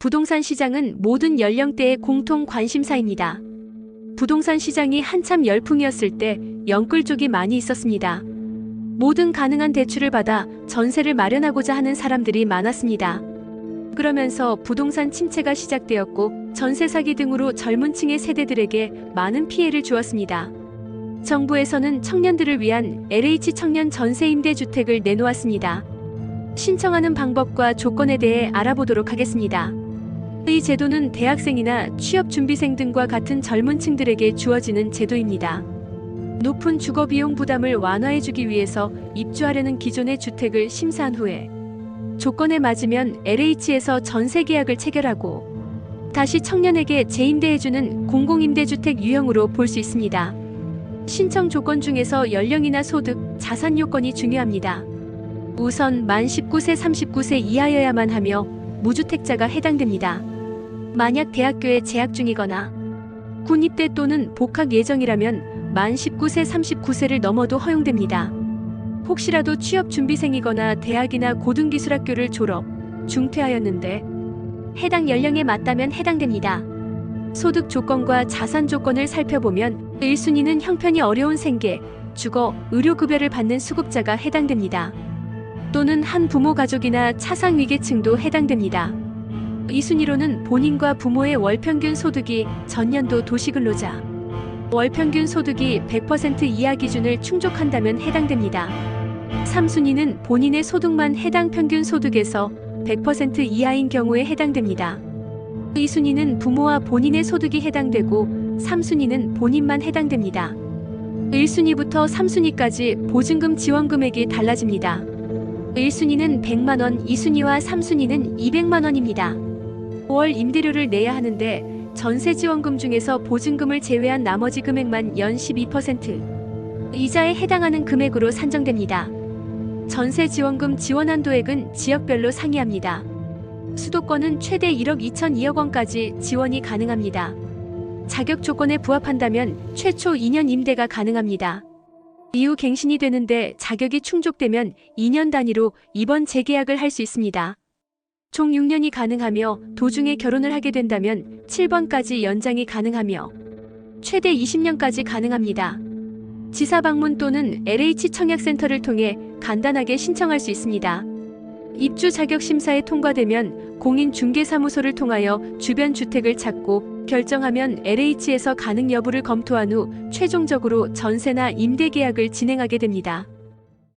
부동산 시장은 모든 연령대의 공통 관심사입니다. 부동산 시장이 한참 열풍이었을 때 영끌 쪽이 많이 있었습니다. 모든 가능한 대출을 받아 전세를 마련하고자 하는 사람들이 많았습니다. 그러면서 부동산 침체가 시작되었고 전세 사기 등으로 젊은 층의 세대들에게 많은 피해를 주었습니다. 정부에서는 청년들을 위한 LH 청년 전세 임대 주택을 내놓았습니다. 신청하는 방법과 조건에 대해 알아보도록 하겠습니다. 이 제도는 대학생이나 취업 준비생 등과 같은 젊은 층들에게 주어지는 제도입니다. 높은 주거 비용 부담을 완화해주기 위해서 입주하려는 기존의 주택을 심사한 후에 조건에 맞으면 LH에서 전세 계약을 체결하고 다시 청년에게 재임대해주는 공공임대주택 유형으로 볼 수 있습니다. 신청 조건 중에서 연령이나 소득, 자산 요건이 중요합니다. 우선 만 19세 39세 이하여야만 하며 무주택자가 해당됩니다. 만약 대학교에 재학 중이거나 군 입대 또는 복학 예정이라면 만 19세 39세를 넘어도 허용됩니다. 혹시라도 취업 준비생이거나 대학이나 고등기술학교를 졸업, 중퇴하였는데 해당 연령에 맞다면 해당됩니다. 소득 조건과 자산 조건을 살펴보면 1순위는 형편이 어려운 생계, 주거, 의료급여를 받는 수급자가 해당됩니다. 또는 한 부모 가족이나 차상 위계층도 해당됩니다. 2순위로는 본인과 부모의 월평균 소득이 전년도 도시근로자, 월평균 소득이 100% 이하 기준을 충족한다면 해당됩니다. 3순위는 본인의 소득만 해당 평균 소득에서 100% 이하인 경우에 해당됩니다. 2순위는 부모와 본인의 소득이 해당되고 3순위는 본인만 해당됩니다. 1순위부터 3순위까지 보증금 지원 금액이 달라집니다. 1순위는 100만원, 2순위와 3순위는 200만원입니다. 월 임대료를 내야 하는데 전세 지원금 중에서 보증금을 제외한 나머지 금액만 연 12% 이자에 해당하는 금액으로 산정됩니다. 전세 지원금 지원 한 도액은 지역별로 상이합니다. 수도권은 최대 1억 2천 2억 원까지 지원이 가능합니다. 자격 조건에 부합한다면 최초 2년 임대가 가능합니다. 이후 갱신이 되는데 자격이 충족되면 2년 단위로 이번 재계약을 할 수 있습니다. 총 6년이 가능하며 도중에 결혼을 하게 된다면 7번까지 연장이 가능하며 최대 20년까지 가능합니다. 지사 방문 또는 LH 청약센터를 통해 간단하게 신청할 수 있습니다. 입주 자격 심사에 통과되면 공인 중개사무소를 통하여 주변 주택을 찾고 결정하면 LH에서 가능 여부를 검토한 후 최종적으로 전세나 임대 계약을 진행하게 됩니다.